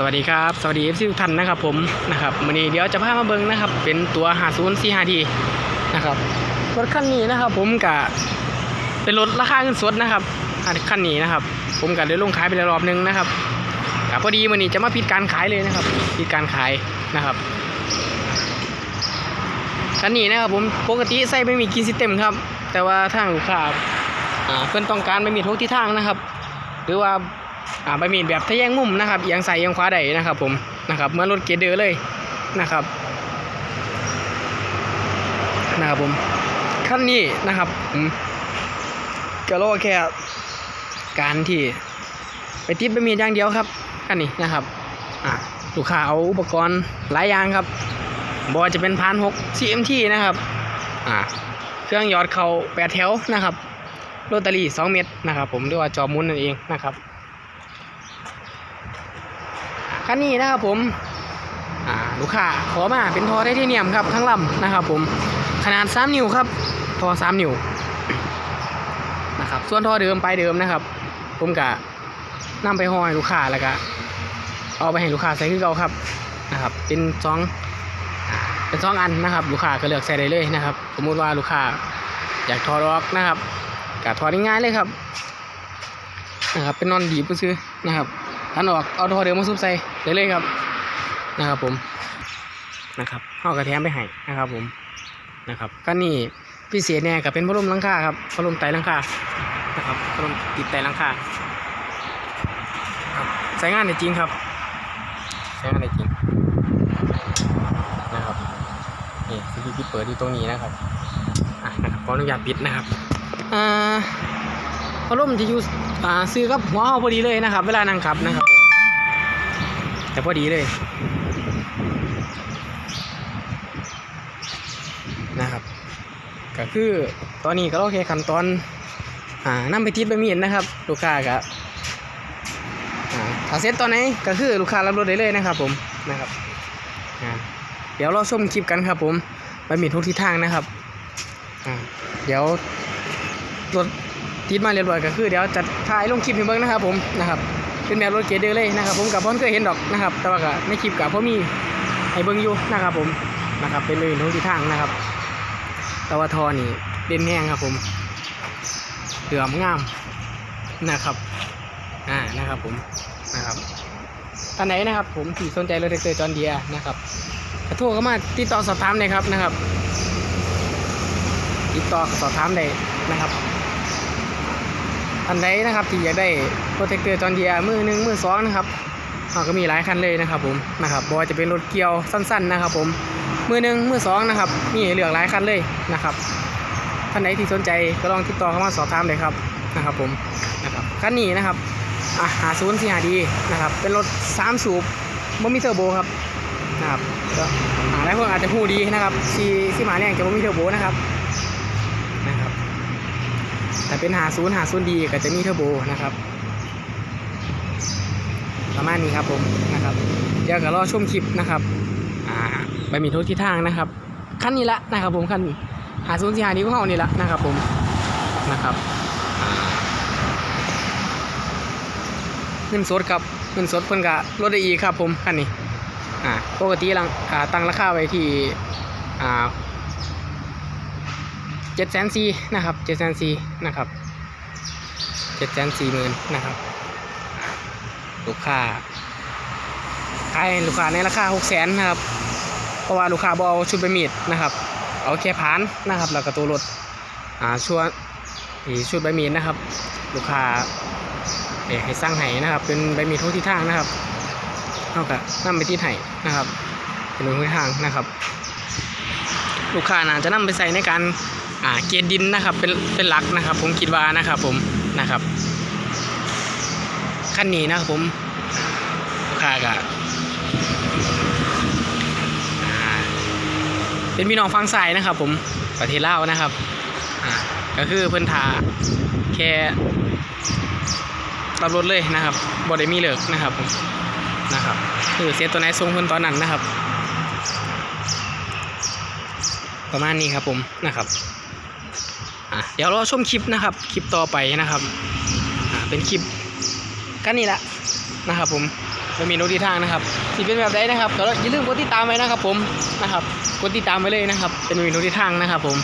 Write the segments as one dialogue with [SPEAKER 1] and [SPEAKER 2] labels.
[SPEAKER 1] สวัสดีครับสวัสดีเอฟซีทุกท่านนะครับผมนะครับวันนี้เดี๋ยวจะพามาเบิ้งนะครับ เป็นตัวหาศูนย์สี่ห้าดีนะครับรถคันนี้นะครับ ผมกะเป็นรถราคาเงินสดนะครับคันนี้นะครับ ผมกะได้ลงขายไปแล้วรอบนึงนะครับกะพอดีวันนี้จะมาปิดการขายเลยนะครับปิดการขายนะครับคันนี้นะครับผมปกติใส่ไม่มีกีซิสเต็มครับ แต่ว่าทางลูกค้าเพื่อนต้องการไม่มีทุกที่ทางนะครับ หรือว่า ใบมีดแบบทะแยงมุมนะครับเอียงซ้ายเอียงขวาได้นะครับ ผมนะครับเหมื่อนรถเกียรดเดอเลยนะครับนะครับผมคันนี้นะครับผมก็รอแค่การที่ไปติดใบมีดอย่างเดียวครับคันนี้นะครับอ่าลูกค้าเอาอุปกรณ์หลายอย่างครับบอจะเป็นพานหก CMT นะครับอ่าเครื่องยอดเขาแปดแถวนะครับโรตารี่2เม็ดนะครับ ผมเรียกว่าจอมุนนั่นเองนะครับ คันนี้นะครับผมลูกค้าขอมาเป็นทอไทเทเนียมครับทั้งลำนะครับผมขนาด 3 นิ้วครับทอ 3 นิ้วนะครับส่วนทอเดิมไปเดิมนะครับ ผมกะนำไปห้อยลูกค้าแล้วก็เอาไปให้ลูกค้าใส่คือเก่าครับนะครับ เป็นซองเป็นซองอันนะครับ ลูกค้าก็เลือกใส่ได้เลยนะครับ สมมุติว่าลูกค้าอยากถอดออกนะครับกะถอดง่ายๆเลยครับนะครับเป็นนอนดีบก็ซื้อนะครับ อันออกเอาทอเดิมมาซุบใส่ได้เลยครับนะครับผมนะครับเอากระแทมไปให้นะครับผมนะครับก็นี่พิเศษแน่กับเป็นพัดลมลังคาครับพัดลมไตลังคานะครับพัดลมติดไตลังคาครับใช้งานได้จริงครับใช้งานได้จริงนะครับนี่ที่พี่เปิดอยู่ตรงนี้นะครับอะนะครับขออนุญาตปิดนะครับอ่า พัดลมที่อยู่อ่าซื้อกับหัวเฮาพอดีเลยนะครับ เวลานั่งขับนะครับผมแต่พอดีเลยนะครับ ก็คือตอนนี้ก็โอเคขั้นตอนอ่านำไปติดใบมีดนะครับ ลูกค้าก็อ่าถ้าเสร็จตอนไหนก็คือลูกค้ารับรถได้เลยนะครับ ผมนะครับเดี๋ยวเราชมคลิปกันครับ ผมใบมีทุกทิศทางนะครับเดี๋ยวรถ ติดมาเรียบร้อยก็คือเดี๋ยวจะถ่ายลงคลิปให้เบิ่งนะครับผมนะครับเป็นแบบรถเกรดเดอร์เลยนะครับ ผมกับพ่อเคยเห็นดอกนะครับ แต่ว่าก็ในคลิปกับพ่อมีให้เบิ่งอยู่นะครับผมนะครับเป็นเลยทุกทิศทางนะครับต่ว่าทอนี่เด่นแห้งครับผมเหลือมงามนะครับอ่านะครับผมนะครับท่านไหนนะครับ ผมที่สนใจรถเกรดจอนเดียนะครับกระโทรเข้ามาติดต่อสอบถามเลยครับนะครับ ติดต่อสอบถามได้นะครับ อันใดนะครับที่อยากได้โปรเทคเตอร์จอนเดียมือหนึ่งมือสองนะครับเราก็มีหลายคันเลยนะครับผมนะครับบอจะเป็นรถเกียวสั้นๆนะครับ ผม มือหนึ่งมือสองนะครับ มีให้เลือหลายคันเลยนะครับท่านไหนที่สนใจก็ลองติดต่อเข้ามาสอบถามเลยครับนะครับ ผมนะครับคันนี้นะครับอะหาศูนย์สี่หาดีนะครับ เป็นรถสามสูบไม่มีเทอร์โบครับนะครับหลายคนอาจจะพูดดีนะครับซีซีหมาแรงจะไม่มีเทอร์โบนะครับ แต่เป็นหาศูนย์หาศูนย์ดีก็จะมีเทอร์โบนะครับ ประมาณนี้ครับผมนะครับ เดี๋ยวก็รอชมคลิปนะครับไปมีทุกทิศทางนะครับขั้นนี้ละนะครับผมขั้นหาศูนย์สี่หานี้ก็เขานี่ละนะครับผมนะครับอ่าเงินสดครับเงินสดเพิ่นกะลดได้อีกครับผมขั้นนี้อ่าปกติลังอ่าตั้งราคาไว้ที่อ่า เจ็ดแสนสี่นะครับเจ็ดแสนสี่นะครับเจ็ดแสนสี่หมื่นนะครับ ลูกค้าขายลูกค้าในราคาหกแสนนะครับ เพราะว่าลูกค้าบเอาชุดใบมีดนะครับ เอาแค่ผานนะครับแล้วก็ตัวรถอ่าชัวอีชุดใบมีดนะครับ ลูกค้าเอ่อให้สร้างไห้นะครับ เป็นใบมีดทุกที่ทางนะครับเท่ากับนำไปที่ไห้นะครับเป็นทุกที่ทางนะครับ ลูกค้าน่าจะนำไปใส่ในการ อ่าเกณฑ์ดินนะครับเป็นเป็นหลักนะครับ ผมคิดว่านะครับผมนะครับขั้นนี้นะครับผมค้าก็อ่าเป็นพี่น้องฟังสายนะครับ ผมประเทศลาวนะครับอ่าก็คือเพิ่นทาแค่รับรถเลยนะครับบ่ได้มีเลิกนะครับผมนะครับคือเสียตัวไหนทรงเพิ่นตอนนั้นนะครับ ประมาณนี้ครับผมนะครับ อะเดี๋ยวรอชมคลิปนะครับ คลิปต่อไปนะครับอ่าเป็นคลิปกันนี่แหละนะครับผมไม่มีโน้ตที่ทางนะครับที่เป็นแบบใดนะครับก็อย่าลืมกดติดตามไว้นะครับ ผมนะครับกดติดตามไว้เลยนะครับ เป็นมีโน้ตที่ทางนะครับ ผม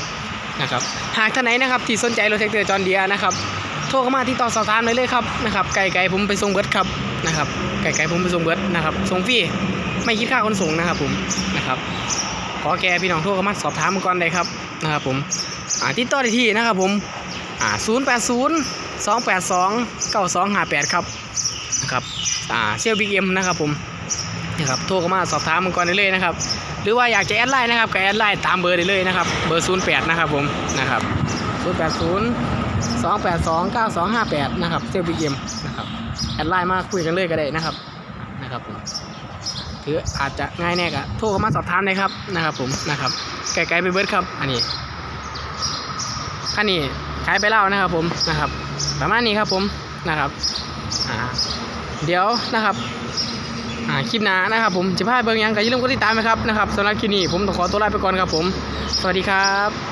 [SPEAKER 1] นะครับหากท่านไหนนะครับที่สนใจรถแท็กเตอร์จอห์นเดียนะครับโทรเข้ามาที่ต่อสอบถามเลยเลยครับนะครับไก่ไก่ผมไปส่งเบิร์ดครับนะครับไก่ไก่ผมไปส่งเบิร์ดนะครับส่งฟรีไม่คิดค่าขนส่งนะครับ ผมนะครับขอแกพี่น้องโทรเข้ามาสอบถามก่อนได้ครับนะครับผม อ่าติดต่อได้ที่นะครับผมอ่า0 8 0 2 8 2 9 2 5 8ครับนะครับอ่าเซลบิ๊กเอ็มนะครับผมนะครับโทรเข้ามาสอบถามมาก่อนได้เลยนะครับ หรือว่าอยากจะแอดไลน์นะครับก็แอดไลน์ตามเบอร์ได้เลยนะครับ เบอร์08นะครับผมนะครับ0 8 0 2 8 2 9 2 5 8นะครับเซลบิ๊กเอ็มนะครับแอดไลน์มาคุยกันเลยก็ได้นะครับนะครับผมหรืออาจจะง่ายแน่ก็โทรเข้ามาสอบถามเลยครับนะครับผมนะครับไกลๆไปเบิร์ดครับอันนี้ คันนี้ขายไปแล้วนะครับผมนะครับ ประมาณนี้ครับผมนะครับเดี๋ยวนะครับอ่าคลิปหน้านะครับผมจะพาเบิ่งหยังกับย่งลืมกดติดตามไหมครับนะครับสำหรับคลิปนี้ผมต้องขอตัวลาไปก่อนครับผม สวัสดีครับ